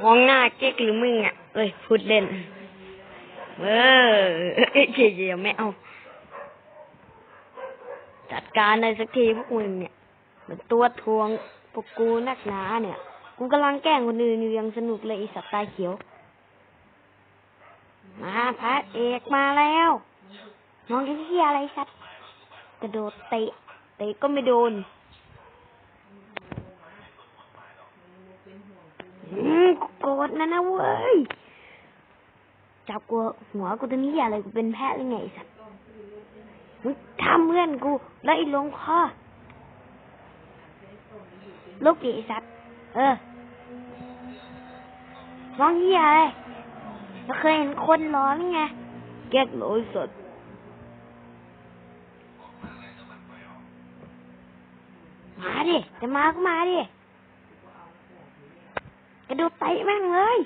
มองหน้าเก๊กหรือมึงอะเอ้ยพูดเล่น เออเอ้ยเดี๋ยวเดี๋ยวไม่เอา จัดการในสักทีพวกมึงเนี่ยมันตัวทวงพวกกูนักหนาเนี่ย กูกำลังแกล้งคนอื่นอยู่ยังสนุกเลยไอสัตว์ตาเขียว มาพระเอกมาแล้วมองที่อะไรสัตว์กระโดดเตะเตะก็ไม่โดน อืมกู โกรธนะนะเว้ยจับกูหัวกูตัวนี้อะไรกูเป็นแพะหรือไงสัตว์ทำเพื่อนกูแล้วไอ้ลงคอลูกดิไอ้สัตว์เออมองเหี้ยอะไรเราเคยเห็นคนร้อนไงแก๊กโหลยสดมาดิจะมาก็มาดิ ระโดดเตะแม่งเลย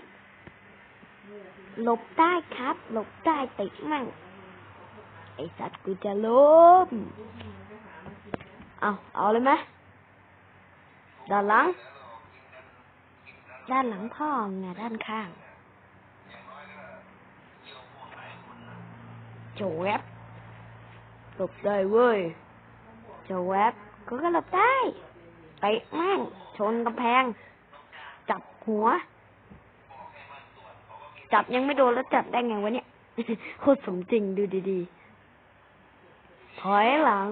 หลบได้ครับ หลบได้เตะแม่ง ไอสัตว์กูจะล้มเอาเอาเลยไหมด้านหลัง ด้านหลังพ่อไงด้านข้าง โจแวบหลบได้เว้ย โจแวบก็ก็หลบได้เตะแม่งชนกำแพง หัว จับยังไม่โดนแล้วจับได้ไงวะเนี่ยโคตรสมจริงดูดีๆ ถอยหลัง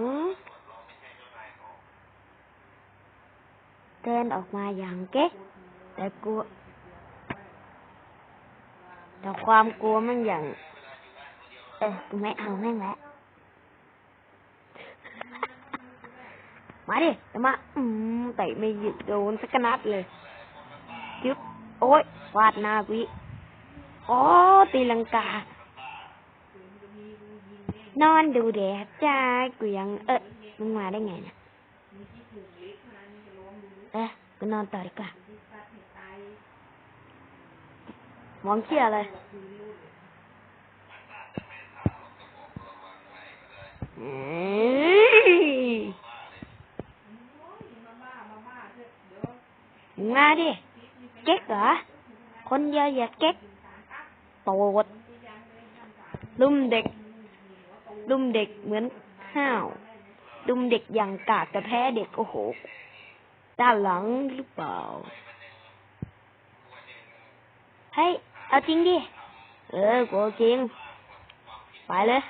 เดินออกมาอย่างเก๊กแต่กลัว แต่ความกลัวมันอย่าง เออกูไม่เอาแม่งแล้วมาดิจะมา อืมเตะไม่หยุดโดนสักนัดเลย ยึบโอ้ยวาดหน้ากูอีกอ๋อตีลังกา นอนดูแดดจ้ากูยัง เออมึงมาได้ไงเนี่ยเออกูนอนต่อดีกว่ามองเชี่ยอะไรเอ้ยมึงมาดิ เก๊กเหรอ คนเดียวอย่าเก๊กโตดลุ่มเด็ก ลุ่มเด็กเหมือนห้าว ลุ่มเด็กอย่างกากแต่แพ้เด็กโอ้โห ด้านหลังหรือเปล่า เฮ้ย เอาจริงดิ เออกูจริง ไปเลย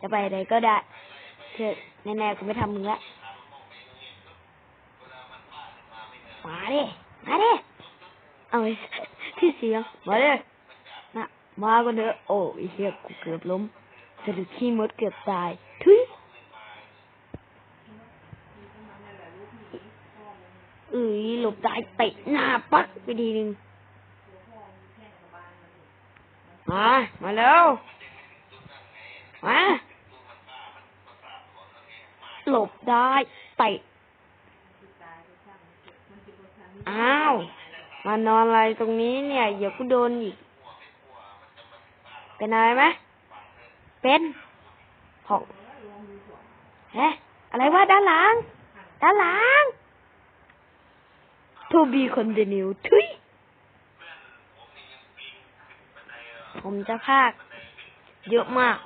จะไปไหนก็ได้เชื่อแน่ๆกูไม่ทำมึงละมาดิ มาดิเอาไอ้ที่เสียงมาดินะมาก็เถอะโอ้ไอ้เหี้ยกูเกือบล้มสะดุดขี้มดเกือบตายทุยเอ้ยหลบได้เตะหน้าปักไปทีหนึ่งมา มาแล้ว มา หลบได้เตะ อ้าว มานอนอะไรตรงนี้เนี่ยเดี๋ยวกูโดนอีก เป็นอะไรไหมเป็นหกเฮ้อะไรวะด้านหลัง ด้านหลังทูบีคอนเดนิวทุยผมจะพากเยอะมาก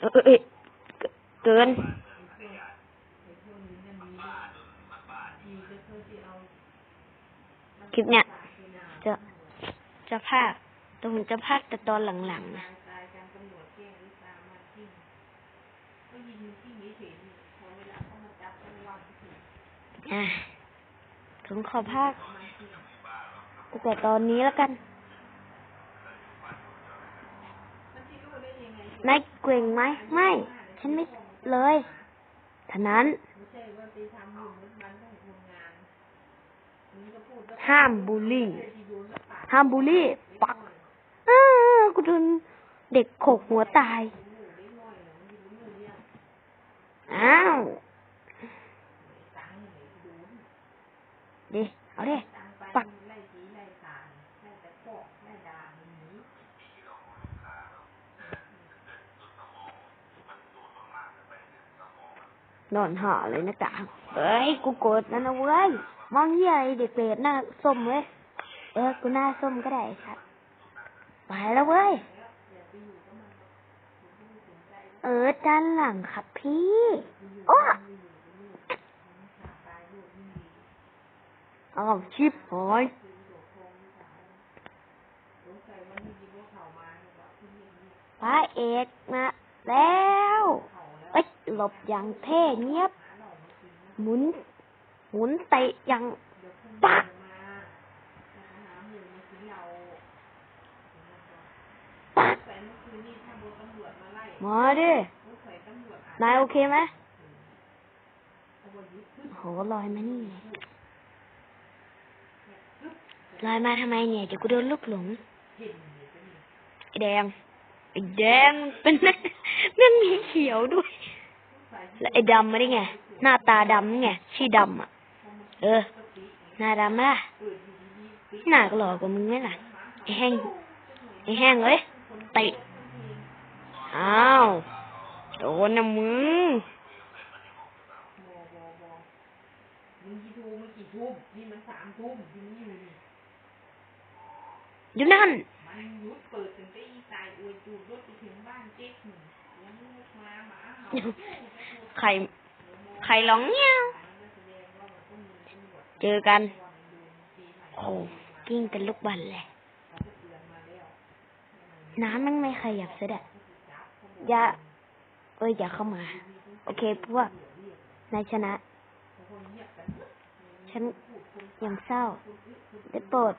เออเกิน คลิปเนี้ยจะจะพากแต่ผมจะพากแต่ตอนหลังๆนะอะผมขอพากแต่ตอนนี้แล้วกันนายเกรงไหมไม่ ฉันไม่เลยฉะนั้น ห้ามบูลลี่ ห้ามบูลลี่ ปักอ้ากูโดนเด็กโขกหัวตาย อ้าวดิเอาดิปักนอนหาเลยนะกะเฮ้ย กูโกรธนะนะเว้ย มองเหี้ยไอเด็กเปรตหน้าส้มเว้ย เออ กูหน้าส้มก็ได้ครับไปแล้วเว้ย เออด้านหลังครับพี่ โอ้เอาชิปหอยพระเอกมาแล้ว เอ้ยหลบอย่างเท่เงียบ หมุน หมุนเตะอย่างปักปักมาดินายโอเคไหมโหลอยมานี่ลอยมาทำไมเนี่ยเดี๋ยวกูโดนลูกหลงไอแดงไอแดงเป็นนักมันมีเขียวด้วย แล้วไอ้ดำมาได้ไง หน้าตาดำไงชื่อดำอะ เออ หน้าดำล่ะ หน้าก็หล่อกว่ามึงไหมล่ะไอ้แห้งไอ้แห้งเอ้ยตะอ้าวโดนนะมึงอยู่นั่นมันหยุดเปิดถึงได้อีตายอวยจูดรถไปถึงบ้านเจ๊กหนึ่งยังลูกมาหมาเห่าไข่ไข่ร้องเงี้ยว เจอกัน โอ้กิ้งเป็นลูกบอลเลยน้ำมันไม่ขยับเสียดะอย่า เอ้ย อย่าเข้ามา โอเคพวกนายชนะ ฉันยังเศร้า ได้โปรด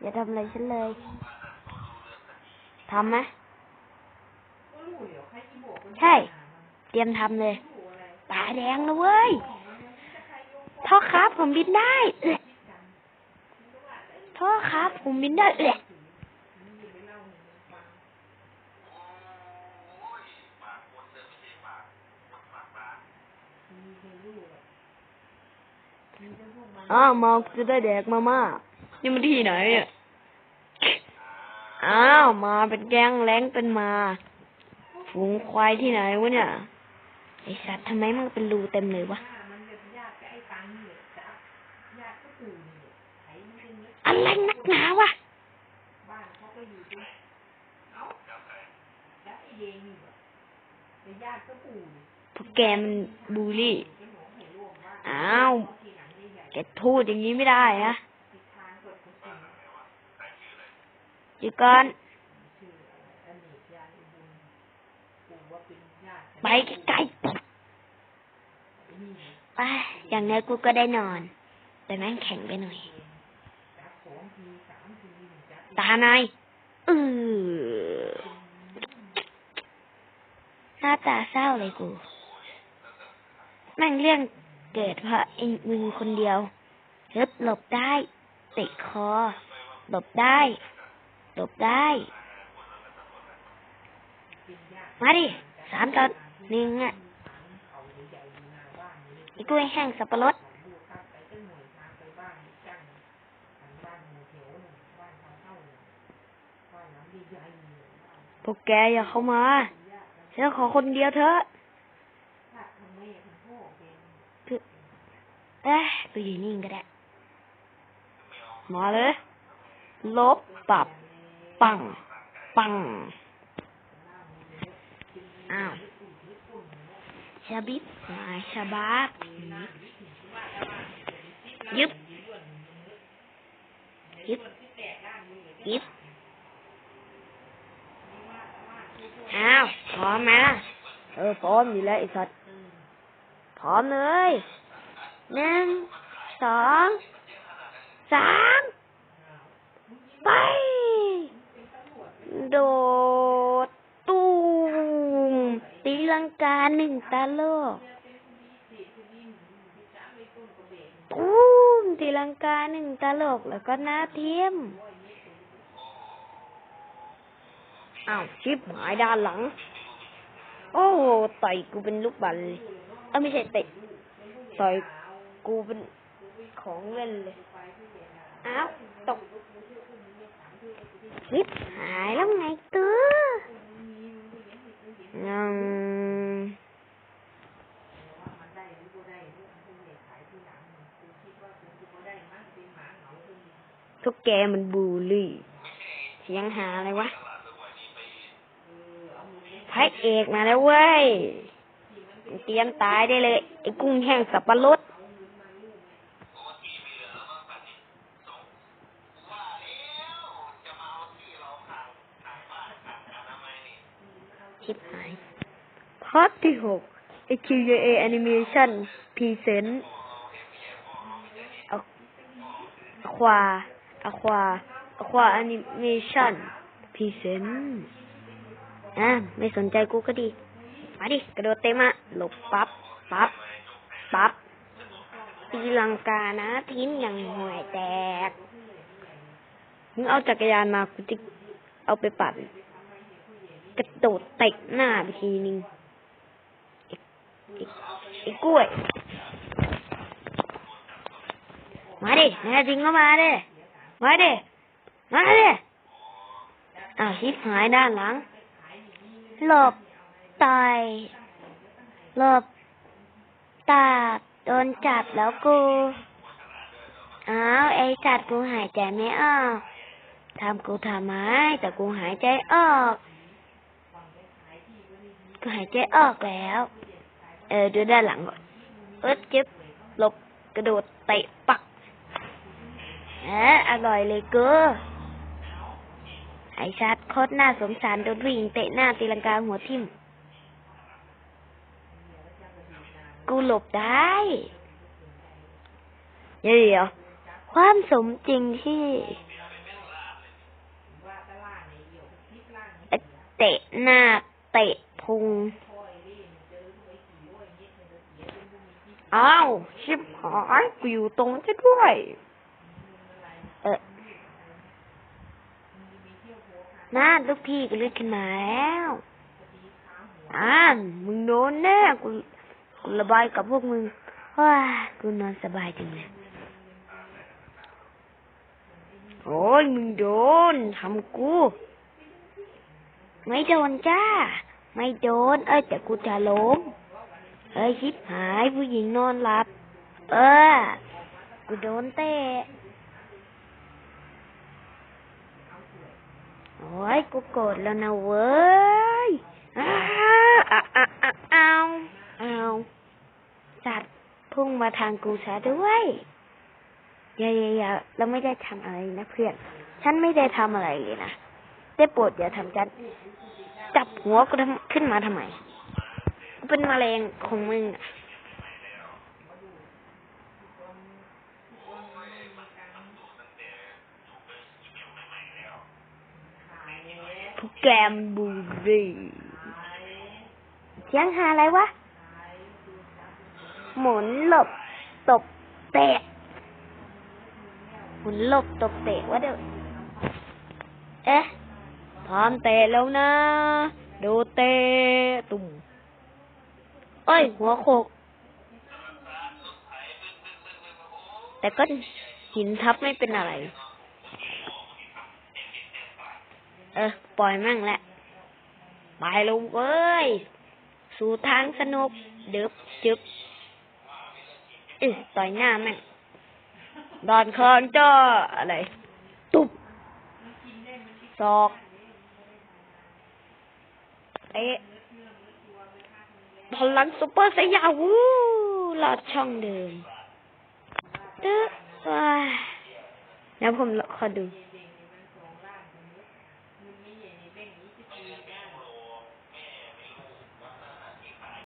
อย่าทำอะไรฉันเลยทำไหมใครที่บอกมันใช่ เตรียมทำเลยตาแดงนะเว้ย ท่อครับ ผมบินได้เอ๊ะท่อครับผมบินได้เอ๊ะอ้าวมาจะได้แดกมาม่านี่มันที่ไหนอะอ้าวมาเป็นแก๊งแรงเป็นมา ฝูงควายที่ไหนวะเนี่ย ไอสัตว์ทำไมมันเป็นรูเต็มเลยวะ อะไรนักหนาวะบ้านเขาก็อยู่ตรงเอ้าจับไอเดงนี่แบบญาติก็ปู่พวกแกมันบูลลี่ อ้าว แกพูดอย่างนี้ไม่ได้นะติดทางกดกระสุนจีก่อนชื่ออเนกญาติบุญปู่ว่าเป็นญาติกันไปไกลๆไอ้นี่ไป อย่างน้อยกูก็ได้นอน แต่แม่งแข็งไปหน่อยจับสองทีสามทีจับตานายเออหน้าตาเศร้าเลยกู แม่งเรื่องเกิดเพราะไอ้มึงคนเดียวฮึบหลบได้ติดคอ หลบได้หลบได้ มาดิสามต่อหนึ่งอะไอ้กล้วยแห้งสับปะรด พวกแกอย่าเข้ามา ฉันขอคนเดียวเถอะคือเอ้ยไปอยู่นิ่งก็ได้ มาเลย ลบปรับ ปัง ปัง อ้าวชาบิบมาชาบาบยึบยึบยึบ อ้าวพร้อมไหมล่ะ เออพร้อมอยู่แล้วไอ้สัตว์พร้อมเลยหนึ่งสองสามไป โดดตูมตีลังกาหนึ่งตาโลกตูมตีลังกาหนึ่งตาโลกแล้วก็หน้าเทียม อ้าวชิปหายด้านหลัง โอ้ต่อยกูเป็นลูกบอลเลยเออไม่ใช่เตะต่อยกูเป็นของเล่นเลย อ้าวตกชิปหายแล้วไงตัวยังทุกแกมันบูลลี่ เสียงหาอะไรวะ พระเอกมาแล้วเว้ย เตรียมตายได้เลย ไอ้กุ้งแห้งสับปะรดชิบหายพาร์ทที่หก AQA Animation Present อควาอควาอควา Animation Present อะไม่สนใจกูก็ดี มาดิ กระโดดเต็มอะหลบปั๊บปั๊บปั๊บตีลังกานะทิ้มอย่างห่วยแตก มึงเอาจักรยานมากูจะเอาไปปั่นกระโดดเตะหน้าไปทีนึงไอ้ไอ้ไอ้กล้วย มาดิแน่จริงก็มาดิ มาดิ มาดิ อ้าวชิบหายด้านหลัง หลบตายหลบตาโดนจับแล้วกู อ้าวไอ้จัดกูหายใจไม่ออกทำกูทำไมแต่กูหายใจออก กูหายใจออกแล้ว เออดูด้านหลังก่อนเอิดเก็บหลบกระโดดเตะปักเอออร่อยเลยกู ไอชัดโคตรน่าสงสารโดนผู้หญิงเตะหน้าตีลังกาหัวทิ่ม กูหลบได้เดี๋ยวความสมจริงที่เตะหน้าเตะพุง อ้าว ชิบหายกูอยู่ตรงจะด้วย เออ น่าลูกพี่ก็ลุกขึ้นมาแล้วอ่ามึงโดนแน่กูกูระบายกับพวกมึงว้ากูนอนสบายจังเลยโอ้ยมึงโดนทำกู ไม่โดนจ้า ไม่โดน เอ้ยแต่กูจะล้มเอ้ยชิบหายผู้หญิงนอนหลับ เออ กูโดนเตะ โอ้ยกูโกรธแล้วนะเว้ยอ้าอ้าอ้าอ้าอ้าวอ้าวสัตว์พุ่งมาทางกูซะด้วยอย่าอย่าอย่าเราไม่ได้ทำอะไรนะเพื่อน ฉันไม่ได้ทำอะไรเลยนะได้โปรดอย่าทำฉันจับหัวกูขึ้นมาทำไม เป็นมะเร็งของมึงอะ พวกแกมบูรีเสียงหาอะไรวะ หมุนหลบ ตบเตะ หมุนหลบตบเตะวะเดี๋ยวเอ๊ะพร้อมเตะแล้วนะ ดูเตะตุ่มเอ้ย หัวโขก แต่ก็หินทับไม่เป็นอะไร เออ ปล่อยมั่งแหละ ไปลงเว้ย สู่ทางสนุก เดึบจึบออต่อยหน้าแม่งดอนคอนจ้ออะไร ตุบศอกเตะพลังซุปเปอร์สยามวู้ลอดช่องเดิมตึ๊บว้าแล้วผมขอดู